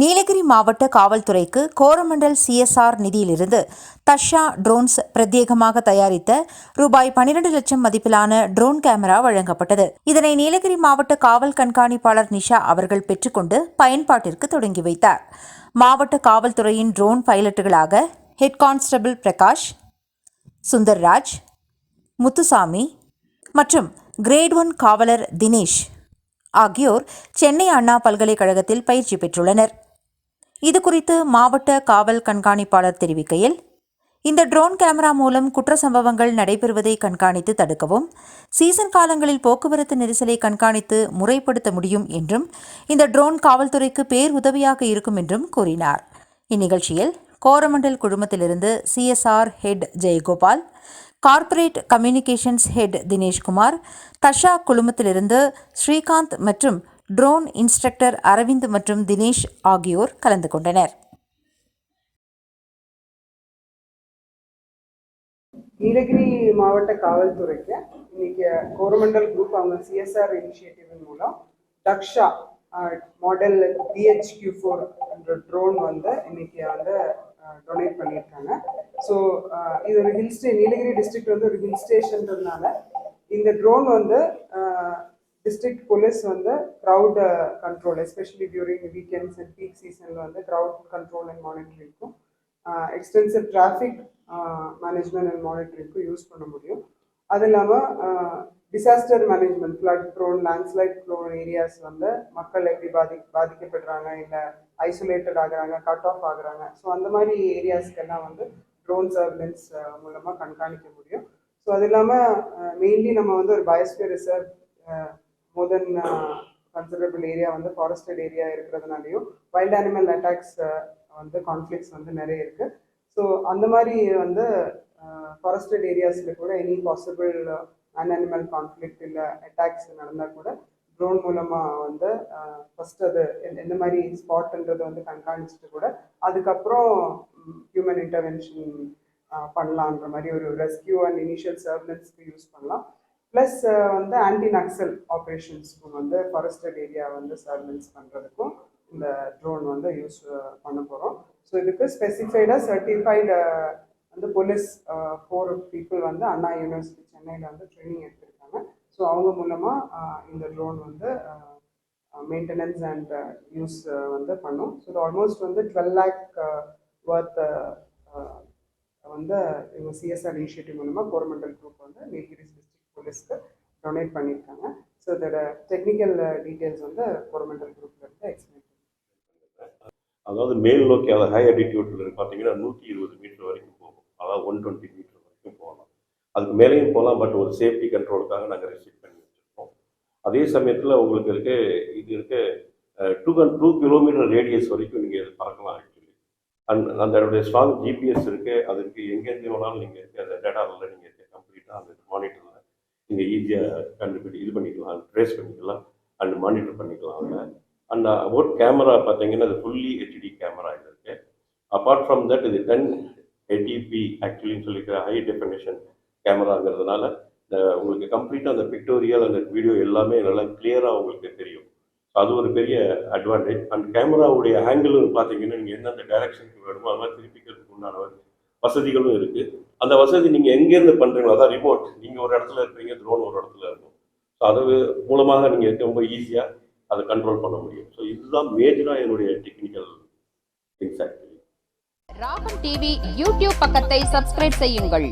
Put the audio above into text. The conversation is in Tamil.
நீலகிரி மாவட்ட காவல்துறைக்கு கோரமண்டல் சிஎஸ்ஆர் நிதியிலிருந்து தஷா ட்ரோன்ஸ் பிரத்யேகமாக தயாரித்த ரூபாய் 12 லட்சம் மதிப்பிலான ட்ரோன் கேமரா வழங்கப்பட்டது. இதனை நீலகிரி மாவட்ட காவல் கண்காணிப்பாளர் நிஷா அவர்கள் பெற்றுக்கொண்டு பயன்பாட்டிற்கு தொடங்கி வைத்தார். மாவட்ட காவல்துறையின் ட்ரோன் பைலட்டுகளாக ஹெட் கான்ஸ்டபிள் பிரகாஷ் சுந்தர்ராஜ் முத்துசாமி மற்றும் கிரேட் ஒன் காவலர் தினேஷ் ஆகியோர் சென்னை அண்ணா பல்கலைக்கழகத்தில் பயிற்சி பெற்றுள்ளனர். இது குறித்து மாவட்ட காவல் கண்காணிப்பாளர் தெரிவிக்கையில் இந்த ட்ரோன் கேமரா மூலம் குற்ற சம்பவங்கள் நடைபெறுவதை கண்காணித்து தடுக்கவும் சீசன் காலங்களில் போக்குவரத்து நெரிசலை கண்காணித்து முறைப்படுத்த முடியும் என்றும் இந்த ட்ரோன் காவல்துறைக்கு பேர் உதவியாக இருக்கும் என்றும் கூறினார். இந்நிகழ்ச்சியில் Coromandel குழுமத்திலிருந்து CSR head Jayagopal corporate communications head Dineshkumar dasha குழுமத்திலிருந்து ஸ்ரீகாந்த் மற்றும் ட்ரோன் இன்ஸ்ட்ரக்டர் அரவிந்த் மற்றும் தினேஷ் ஆகியோர் கலந்து கொண்டனர். நீலகிரி மாவட்ட காவல்துறைக்கு இன்னைக்கு கோரமண்டல் குரூப் அவங்க சிஎஸ்ஆர் இனிஷியேட்டிவின் மூலம் தக்ஷா மாடல் டிஹெச்கியூ ஃபோர் என்ற ட்ரோன் வந்து இன்னைக்கு வந்து டொனேட் பண்ணியிருக்காங்க. ஸோ இது ஒரு ஹில் ஸ்டே நீலகிரி டிஸ்ட்ரிக்ட் வந்து ஒரு ஹில் ஸ்டேஷன்றதுனால இந்த ட்ரோன் வந்து டிஸ்ட்ரிக்ட் போலீஸ் வந்து crowd control especially during weekends and peak சீசனில் வந்து க்ரௌட் கண்ட்ரோல் அண்ட் மானிட்டரிங்க்கும் எக்ஸ்டென்சிவ் டிராஃபிக் மேனேஜ்மெண்ட் அண்ட் மானிட்டரிங்க்கும் யூஸ் பண்ண முடியும். அது இல்லாமல் disaster management flood prone landslide prone areas வந்து மக்கள் எப்படி பாதி பாதிக்கப்படுறாங்க இல்லை ஐசோலேட்டட் ஆகுறாங்க கட் ஆஃப் ஆகுறாங்க. ஸோ அந்த மாதிரி ஏரியாஸ்க்கெல்லாம் வந்து ட்ரோன் சர்வலன்ஸ் மூலமாக கண்காணிக்க முடியும். ஸோ அது இல்லாமல் மெயின்லி uh, நம்ம வந்து ஒரு biosphere reserve more than considerable area வந்து ஃபாரஸ்டட் ஏரியா இருக்கிறதுனாலையும் வைல்ட் அனிமல் அட்டாக்ஸ் வந்து கான்ஃப்ளிக்ஸ் வந்து நிறைய இருக்கு. ஸோ அந்த மாதிரி வந்து uh, ஃபாரஸ்டட் ஏரியாஸில் கூட any possible an animal conflict இல்லை அட்டாக்ஸ் நடந்தால் கூட ட்ரோன் மூலமாக வந்து uh, ஃபர்ஸ்ட் அது எந்த- எந்த மாதிரி ஸ்பாட்ன்றதை வந்து கண்காணிச்சுட்டு கூட அதுக்கப்புறம் ஹியூமன் இன்டர்வென்ஷன் uh, பண்ணலான்ற மாதிரி ஒரு ரெஸ்கியூ அண்ட் இனிஷியல் சர்வலன்ஸ்க்கு யூஸ் பண்ணலாம். ப்ளஸ் uh, வந்து ஆன்டி நக்சல் ஆப்ரேஷன்ஸ்க்கும் வந்து ஃபாரஸ்டட் ஏரியா வந்து சர்வலன்ஸ் பண்ணுறதுக்கும் இந்த ட்ரோன் வந்து யூஸ் uh, பண்ண போகிறோம் ஸோ இதுக்கு ஸ்பெசிஃபைடாக சர்டிஃபைடு uh, வந்து போலீஸ் ஃபோர் பீப்புள் வந்து அண்ணா யூனிவர்சிட்டி சென்னையில் வந்து ட்ரைனிங் எடுத்திருக்காங்க. ஸோ அவங்க மூலமாக இந்த ட்ரோன் வந்து மெயின்டெனன்ஸ் அண்ட் யூஸ் வந்து பண்ணும். ஸோ இது ஆல்மோஸ்ட் வந்து டுவெல் லேக் ஒர்த் வந்து இவங்க சிஎஸ்ஆர் இனிஷியேட்டிவ் மூலமாக கோரமண்டல் குரூப் வந்து நீலகிரி டிஸ்ட்ரிக்ட் போலீஸ்க்கு டொனேட் பண்ணியிருக்காங்க. ஸோ இதோட டெக்னிக்கல் டீட்டெயில்ஸ் uh, வந்து கோரமண்டல் குரூப்ல இருந்து எக்ஸ்பிளைன் அதாவது மேல் நோக்கி அதாவது ஹை அட்டிடியூட்ல பார்த்தீங்கன்னா நூற்றி இருபது மீட்டர் வரைக்கும் போகும். அதாவது ஒன் டுவெண்ட்டி மீட்டர் வரைக்கும் போகலாம். அதுக்கு மேலேயும் போகலாம் பட் ஒரு சேஃப்டி கண்ட்ரோலுக்காக நாங்கள் ரெஸ்ட்ரிக்ட் பண்ணி வச்சுருக்கோம். அதே சமயத்தில் உங்களுக்கு இருக்கு இது இருக்கு டூ டூ கிலோமீட்டர் ரேடியஸ் வரைக்கும் நீங்கள் இது பறக்கலாம் ஆக்சுவலி அண்ட் அந்த ஸ்ட்ராங் ஜிபிஎஸ் இருக்கு அது எங்கேருந்து வேணாலும் நீங்கள் இருக்கு அந்த டேட்டாவில் நீங்கள் கம்ப்ளீட்டாக அந்த மானிட்டர் நீங்கள் ஈஸியாக கண்டுபிடி இது பண்ணிக்கலாம் ட்ரேஸ் பண்ணிக்கலாம் அண்ட் மானிட்டர் பண்ணிக்கலாம். அதில் அண்ட் அபவுட் கேமரா பார்த்தீங்கன்னா அது ஃபுல்லி ஹெச்டி கேமரா இது இருக்கு. அப்பார்ட் ஃப்ரம் தட் இது டென் எயிட்டிபி ஆக்சுவலின்னு சொல்லிக்கிற ஹை டெஃபினேஷன் கேமராங்கிறதுனால இந்த உங்களுக்கு கம்ப்ளீட்டாக அந்த பிக்டோரியல் அந்த வீடியோ எல்லாமே நல்லா கிளியராக உங்களுக்கு தெரியும். அது ஒரு பெரிய அட்வான்டேஜ் அண்ட் கேமராவுடைய ஆங்கிளும் பார்த்தீங்கன்னா நீங்கள் எந்தெந்த டைரக்ஷனுக்கு வேணுமோ அது மாதிரி திருப்பிக்கிறதுக்கு உண்டான வசதிகளும் இருக்குது அந்த வசதி நீங்கள் எங்கேருந்து பண்ணுறீங்களோ அதான் ரிமோட் நீங்கள் ஒரு இடத்துல இருப்பீங்க ட்ரோன் ஒரு இடத்துல இருக்கும். ஸோ அது மூலமாக நீங்கள் ரொம்ப ஈஸியாக அதை கண்ட்ரோல் பண்ண முடியும். ஸோ இதுதான் மேஜராக என்னுடைய technical things actually Ragam TV YouTube பக்கத்தை சப்ஸ்கிரைப் செய்யுங்கள்.